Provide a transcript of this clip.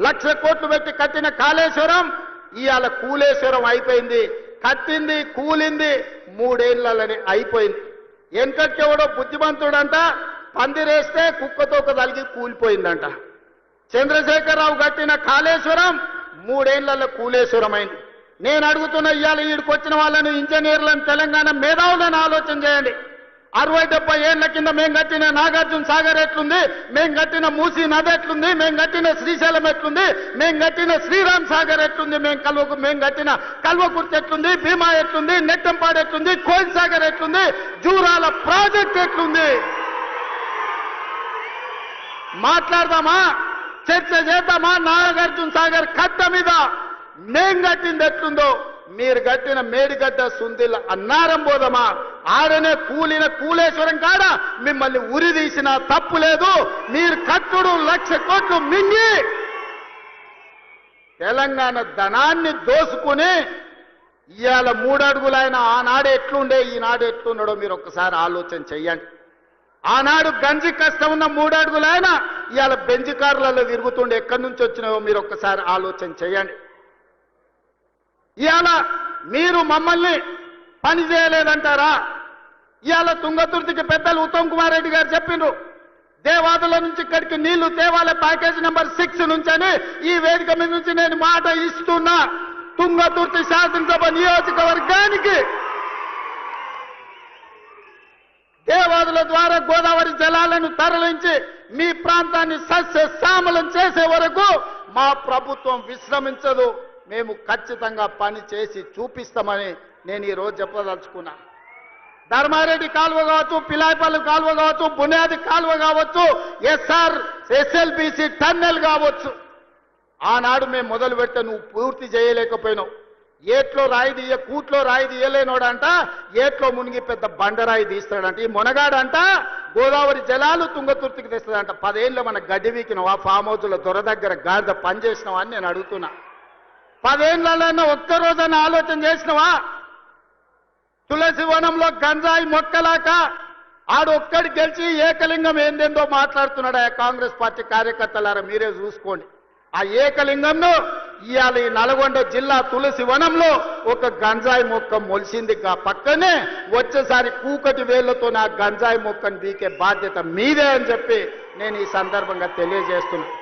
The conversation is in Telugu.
లక్ష కోట్లు పెట్టి కట్టిన కాళేశ్వరం ఇవాళ కూలేశ్వరం అయిపోయింది. కట్టింది కూలింది మూడేళ్ళని అయిపోయింది. వెనకట్టెవడో బుద్ధిమంతుడంట పందిరేస్తే కుక్కతోక తలిగి కూలిపోయిందంట. చంద్రశేఖరరావు కట్టిన కాళేశ్వరం మూడేళ్ళలో కూలేశ్వరం అయింది నేను అడుగుతున్న ఇవాళ ఈడికొచ్చిన వాళ్ళని ఇంజనీర్లను తెలంగాణ మేధావులను ఆలోచన చేయండి. అరవై డెబ్బై ఏళ్ళ కింద మేము కట్టిన నాగార్జున సాగర్ ఎట్లుంది? మేము కట్టిన మూసీ నది ఎట్లుంది? మేము కట్టిన శ్రీశైలం ఎట్లుంది? మేము కట్టిన శ్రీరామ్ సాగర్ ఎట్లుంది? మేము కల్వకు మేము కట్టిన కల్వకుర్తి ఎట్లుంది? భీమా ఎట్లుంది? నెట్టంపాడు ఎట్లుంది? కోయిల్ సాగర్ ఎట్లుంది? జూరాల ప్రాజెక్ట్ ఎట్లుంది? మాట్లాడదామా? చర్చ చేద్దామా? నాగార్జున సాగర్ కట్ట మీద మేం కట్టింది ఎట్లుందో? మీరు కట్టిన మేడిగడ్డ సుందిల అన్నారం పోదమా ఆడనే కూలిన కూలేశ్వరం కాడ మిమ్మల్ని ఉరి తీసిన తప్పు లేదు. మీరు కట్టుడు లక్ష కోట్లు మింగి తెలంగాణ ధనాన్ని దోసుకుని ఇవాళ మూడడుగులైన ఆనాడు ఎట్లుండే ఈనాడు ఎట్లున్నాడో మీరు ఒక్కసారి ఆలోచన చెయ్యండి. ఆనాడు గంజి కష్టం ఉన్న మూడడుగులైన ఇవాళ బెంజ్ కార్లలో తిరుగుతుండే ఎక్కడి నుంచి వచ్చినావో మీరు ఒక్కసారి ఆలోచన చేయండి ఇవాళ మీరు మమ్మల్ని పని చేయలేదంటారా? ఇవాళ తుంగతుర్తికి పెద్దలు ఉత్తమ్ కుమార్ రెడ్డి గారు చెప్పిండ్రు. దేవాదుల నుంచి ఇక్కడికి నీళ్ళు తేవాలే ప్యాకేజ్ నెంబర్ సిక్స్ నుంచి అని ఈ వేదిక మీద నుంచి నేను మాట ఇస్తున్నా. తుంగతుర్తి శాసనసభ నియోజకవర్గానికి దేవాదుల ద్వారా గోదావరి జలాలను తరలించి మీ ప్రాంతాన్ని సస్య శ్యామలం చేసే వరకు మా ప్రభుత్వం విశ్రమించదు. మేము ఖచ్చితంగా పని చేసి చూపిస్తామని నేను ఈరోజు చెప్పదలుచుకున్నాను ధర్మారెడ్డి కాలువ కావచ్చు పిలాయిపల్లి కాలువ కావచ్చు బునియాది కాలువ కావచ్చు ఎస్ఆర్ ఎస్ఎల్బిసి టన్నెల్ కావచ్చు. ఆనాడు మేము మొదలు పెట్టే నువ్వు పూర్తి చేయలేకపోయినావు. ఏట్లో రాయి తీయ కూట్లో రాయి తీయలేనోడంట ఏట్లో మునిగి పెద్ద బండరాయి తీస్తాడంట ఈ మునగాడంట గోదావరి జలాలు తుంగతుర్తికి తెస్తాడంట. పదేళ్ళు మన గడ్డి వీకినవా ఫామ్ హౌస్ల దొర దగ్గర గాడిద పని చేసినావా అని నేను అడుగుతున్నా. పదేళ్ళలో ఒక్క రోజైనా ఆలోచన చేసినవా? తులసి వనంలో గంజాయి మొక్కలాక ఆడొక్కడి గెలిచి ఏకలింగం ఏందేందో మాట్లాడుతున్నాడు ఆ కాంగ్రెస్ పార్టీ కార్యకర్తలారా? మీరే చూసుకోండి. ఆ ఏకలింగంలో ఇవాళ ఈ నల్గొండ జిల్లా తులసి వనంలో ఒక గంజాయి మొక్క మొలిసింది. పక్కనే వచ్చేసారి కూకటి వేళ్ళతో నా గంజాయి మొక్కను దీకే బాధ్యత మీదే అని చెప్పి నేను ఈ సందర్భంగా తెలియజేస్తున్నాను